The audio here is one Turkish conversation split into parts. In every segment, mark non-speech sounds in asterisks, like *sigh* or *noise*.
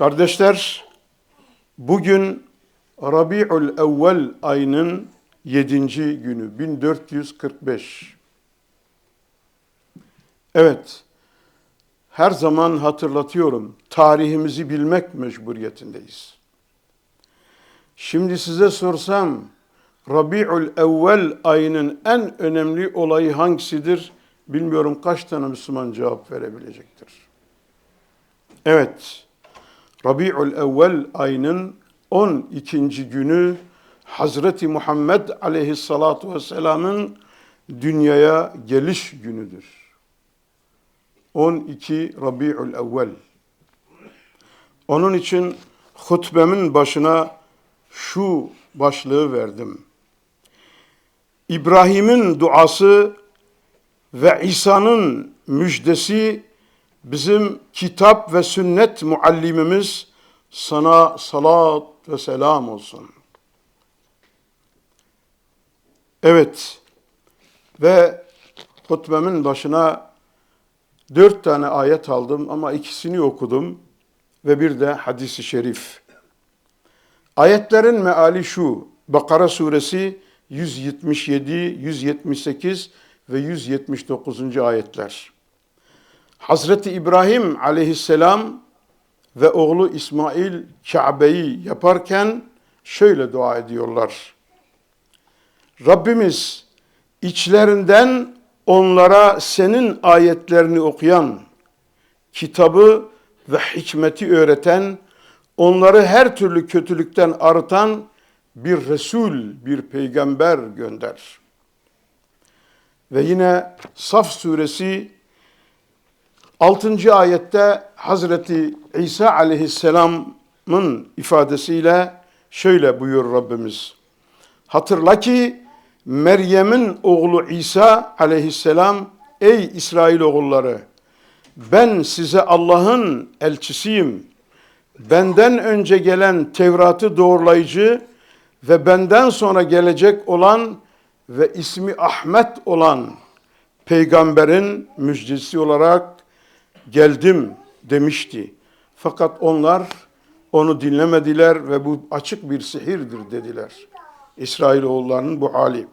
Kardeşler, bugün Rabi'ül Evvel ayının 7. günü 1445. Evet, her zaman hatırlatıyorum, tarihimizi bilmek mecburiyetindeyiz. Şimdi size sorsam, Rabi'ül Evvel ayının en önemli olayı hangisidir? Bilmiyorum kaç tane Müslüman cevap verebilecektir. Evet, Rabi'ül Evvel ayının 12. günü Hazreti Muhammed aleyhissalatu vesselamın dünyaya geliş günüdür. 12 Rabi'ül Evvel. Onun için hutbemin başına şu başlığı verdim. İbrahim'in duası ve İsa'nın müjdesi bizim kitap ve sünnet muallimimiz sana salat ve selam olsun. Evet ve hutbemin başına dört tane ayet aldım ama ikisini okudum ve bir de hadisi şerif. Ayetlerin meali şu, Bakara suresi 177, 178 ve 179. ayetler. Hazreti İbrahim aleyhisselam ve oğlu İsmail Kabe'yi yaparken şöyle dua ediyorlar. Rabbimiz içlerinden onlara senin ayetlerini okuyan, kitabı ve hikmeti öğreten, onları her türlü kötülükten arıtan bir Resul, bir peygamber gönder. Ve yine Saf suresi 6. ayette Hazreti İsa aleyhisselamın ifadesiyle şöyle buyur Rabbimiz. Hatırla ki Meryem'in oğlu İsa aleyhisselam ey İsrail oğulları ben size Allah'ın elçisiyim. Benden önce gelen Tevrat'ı doğrulayıcı ve benden sonra gelecek olan ve ismi Ahmet olan peygamberin müjdesi olarak geldim demişti. Fakat onlar onu dinlemediler ve bu açık bir sihirdir dediler. İsrailoğullarının bu hali.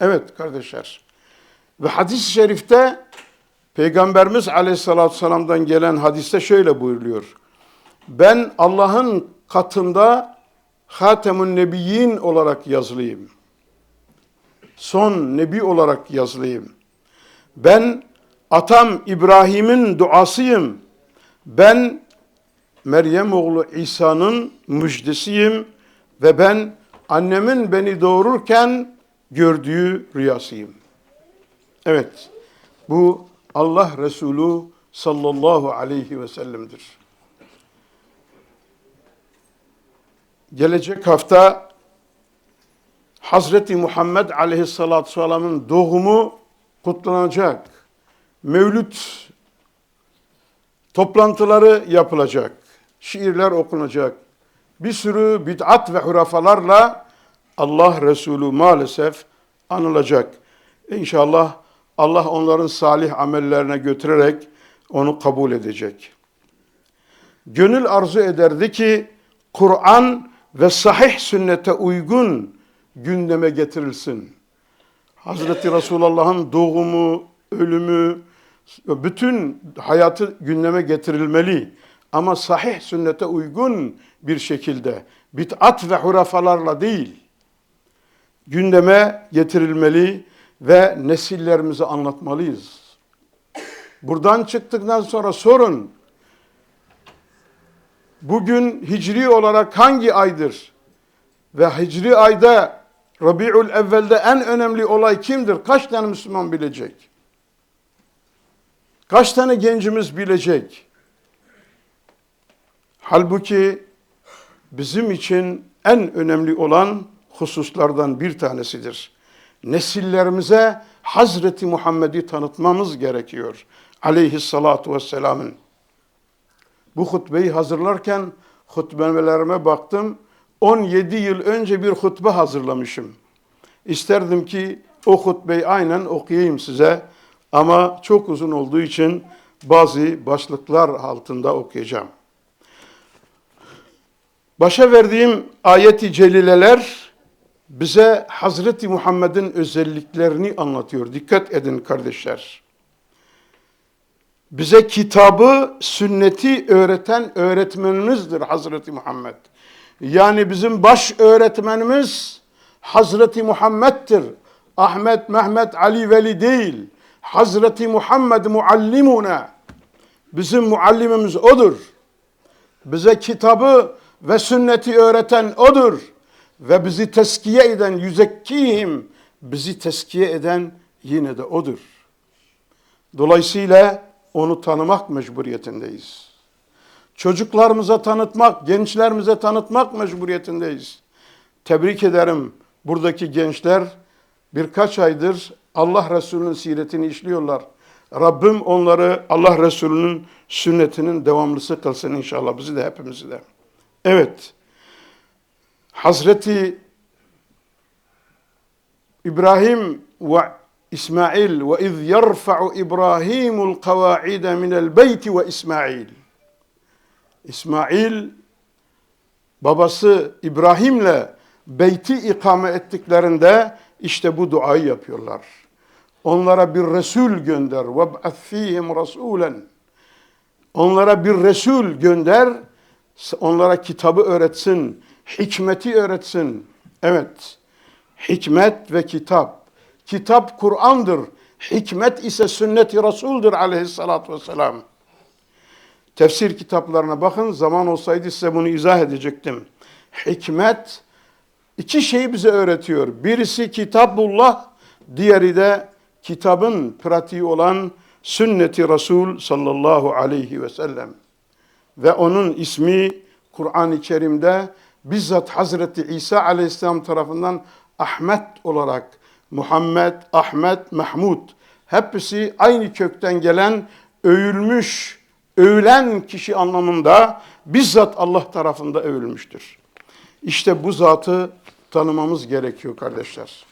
Evet kardeşler. Ve hadis-i şerifte Peygamberimiz aleyhissalatü vesselam'dan gelen hadiste şöyle buyuruluyor. Ben Allah'ın katında Hatemun Nebiyyin olarak yazılıyım. Son nebi olarak yazılıyım. Ben atam İbrahim'in duasıyım. Ben Meryem oğlu İsa'nın müjdesiyim ve ben annemin beni doğururken gördüğü rüyasıyım. Evet, bu Allah Resulü sallallahu aleyhi ve sellem'dir. Gelecek hafta Hazreti Muhammed aleyhissalatü vesselamın doğumu kutlanacak. Mevlüt toplantıları yapılacak. Şiirler okunacak. Bir sürü bid'at ve hurafalarla Allah Resulü maalesef anılacak. İnşallah Allah onların salih amellerine götürerek onu kabul edecek. Gönül arzu ederdi ki Kur'an ve sahih sünnete uygun gündeme getirilsin. Hazreti Resulullah'ın doğumu, ölümü, bütün hayatı gündeme getirilmeli. Ama sahih sünnete uygun bir şekilde, bid'at ve hurafalarla değil, gündeme getirilmeli ve nesillerimize anlatmalıyız. Buradan çıktıktan sonra sorun, bugün hicri olarak hangi aydır? Ve hicri ayda Rabi'ül Evvel'de en önemli olay kimdir? Kaç tane Müslüman bilecek? Kaç tane gencimiz bilecek? Halbuki bizim için en önemli olan hususlardan bir tanesidir. Nesillerimize Hazreti Muhammed'i tanıtmamız gerekiyor. Aleyhissalatu vesselamın. Bu hutbeyi hazırlarken hutbelerime baktım. 17 yıl önce bir hutbe hazırlamışım. İsterdim ki o hutbeyi aynen okuyayım size ama çok uzun olduğu için bazı başlıklar altında okuyacağım. Başa verdiğim ayeti celileler bize Hazreti Muhammed'in özelliklerini anlatıyor. Dikkat edin kardeşler. Bize kitabı, sünneti öğreten öğretmenimizdir Hazreti Muhammed. Yani bizim baş öğretmenimiz Hazreti Muhammed'dir. Ahmet, Mehmet, Ali, Veli değil. Hazreti Muhammed muallimuna. Bizim muallimimiz odur. Bize kitabı ve sünneti öğreten odur. Ve bizi teskiye eden, yüzekkihim, bizi teskiye eden yine de odur. Dolayısıyla onu tanımak mecburiyetindeyiz. Çocuklarımıza tanıtmak, gençlerimize tanıtmak mecburiyetindeyiz. Tebrik ederim buradaki gençler birkaç aydır Allah Resulü'nün siretini işliyorlar. Rabbim onları Allah Resulü'nün sünnetinin devamlısı kılsın inşallah bizi de hepimizi de. Evet. Hazreti İbrahim ve İsmail ve iz yerfa'u İbrahimul kavaide minel beyti ve İsmail. İsmail babası İbrahim'le beyti ikame ettiklerinde işte bu duayı yapıyorlar. Onlara bir Resul gönder. وَبْعَثْ ف۪يهِمْ رَسُولًا Onlara bir Resul gönder. Onlara kitabı öğretsin. Hikmeti öğretsin. Evet. Hikmet ve kitap. Kitap Kur'an'dır. Hikmet ise sünnet-i Resul'dür aleyhissalatü vesselam. Tefsir kitaplarına bakın. Zaman olsaydı size bunu izah edecektim. Hikmet iki şeyi bize öğretiyor. Birisi Kitabullah, diğeri de kitabın pratiği olan sünneti Resul sallallahu aleyhi ve sellem. Ve onun ismi Kur'an-ı Kerim'de bizzat Hazreti İsa aleyhisselam tarafından Ahmet olarak Muhammed, Ahmet, Mahmud hepsi aynı kökten gelen övülmüş, övülen kişi anlamında bizzat Allah tarafında övülmüştür. İşte bu zatı tanımamız gerekiyor kardeşler.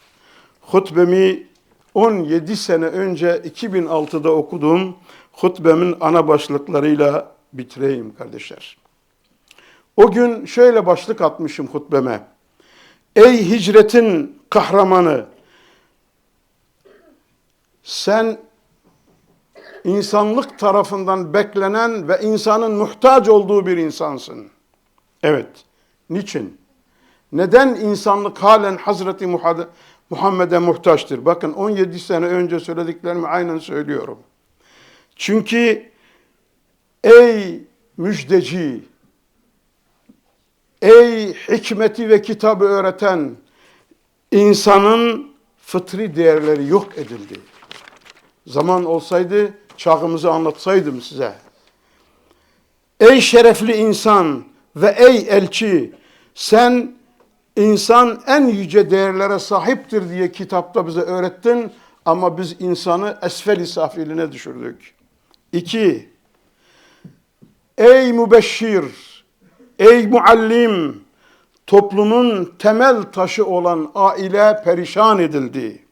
Hutbemi 17 sene önce 2006'da okuduğum hutbemin ana başlıklarıyla bitireyim kardeşler. O gün şöyle başlık atmışım hutbeme. Ey hicretin kahramanı, sen insanlık tarafından beklenen ve insanın muhtaç olduğu bir insansın. Evet. Niçin? Neden insanlık halen Hazreti Muhammed'e muhtaçtır? Bakın 17 sene önce söylediklerimi aynen söylüyorum. Çünkü ey müjdeci, ey hikmeti ve kitabı öğreten insanın fıtri değerleri yok edildi. Zaman olsaydı çağımızı anlatsaydım size. Ey şerefli insan ve ey elçi sen insan en yüce değerlere sahiptir diye kitapta bize öğrettin ama biz insanı esfel-i safiline düşürdük. İki, ey mübeşşir, ey muallim, toplumun temel taşı olan aile perişan edildi.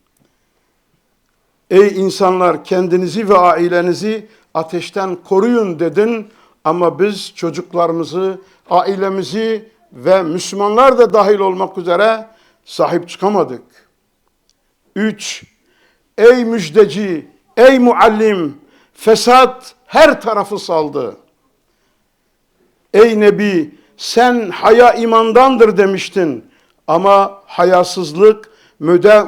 Ey insanlar kendinizi ve ailenizi ateşten koruyun dedin ama biz çocuklarımızı, ailemizi ve Müslümanlar da dahil olmak üzere sahip çıkamadık. Üç, ey müjdeci, ey muallim, fesat her tarafı saldı. Ey Nebi, sen haya imandandır demiştin ama hayasızlık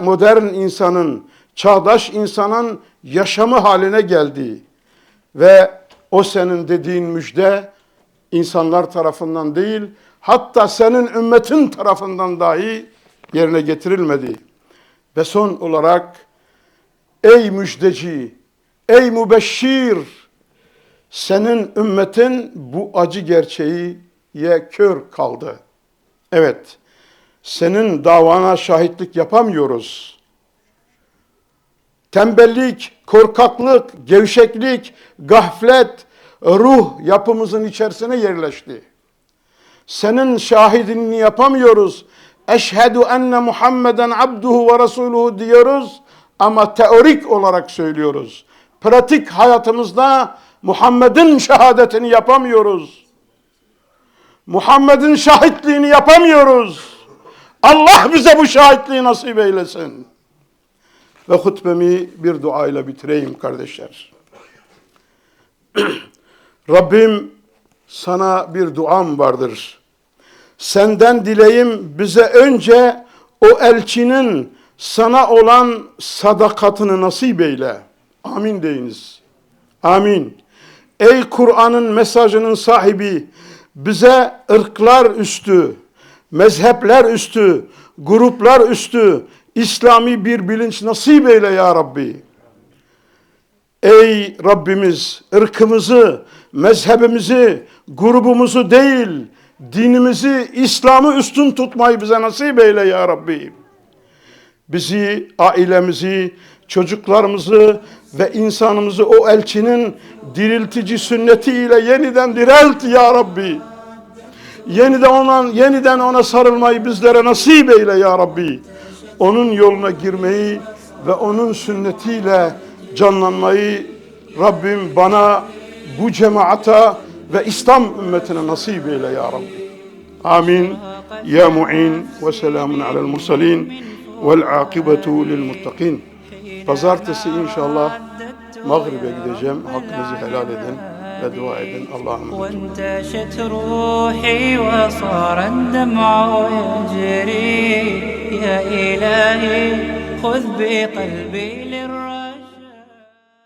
modern insanın, çağdaş insanın yaşamı haline geldi. Ve o senin dediğin müjde insanlar tarafından değil, hatta senin ümmetin tarafından dahi yerine getirilmedi. Ve son olarak ey müjdeci, ey mübeşşir, senin ümmetin bu acı gerçeği ye kör kaldı. Evet, senin davana şahitlik yapamıyoruz. Tembellik, korkaklık, gevşeklik, gaflet, ruh yapımızın içerisine yerleşti. Senin şahidini yapamıyoruz. Eşhedü enne Muhammeden abduhu ve resuluhu diyoruz ama teorik olarak söylüyoruz. Pratik hayatımızda Muhammed'in şehadetini yapamıyoruz. Muhammed'in şahitliğini yapamıyoruz. Allah bize bu şahitliği nasip eylesin. Ve hutbemi bir duayla bitireyim kardeşler. *clears throat* Rabbim sana bir duam vardır. Senden dileğim bize önce o elçinin sana olan sadakatını nasip eyle. Amin deyiniz. Amin. Ey Kur'an'ın mesajının sahibi bize ırklar üstü, mezhepler üstü, gruplar üstü İslami bir bilinç nasip eyle ya Rabbi. Ey Rabbimiz ırkımızı, mezhebimizi, grubumuzu değil, dinimizi, İslam'ı üstün tutmayı bize nasip eyle ya Rabbi. Bizi, ailemizi, çocuklarımızı ve insanımızı o elçinin diriltici sünnetiyle yeniden direlt ya Rabbi. Yeniden ona, yeniden ona sarılmayı bizlere nasip eyle ya Rabbi. Onun yoluna girmeyi ve onun sünnetiyle canlanmayı Rabbim bana, bu cemaata ve İslam ümmetine nasip eyle ya Rabbi. Amin. Ya mu'in ve selamun alel mursalin vel akibetu lil muttakin. Pazartesi inşallah Mağrib'e gideceğim. Hakkınızı helal edin ve dua edin. Allah'a emanet olun. يا إلهي خذ بقلبي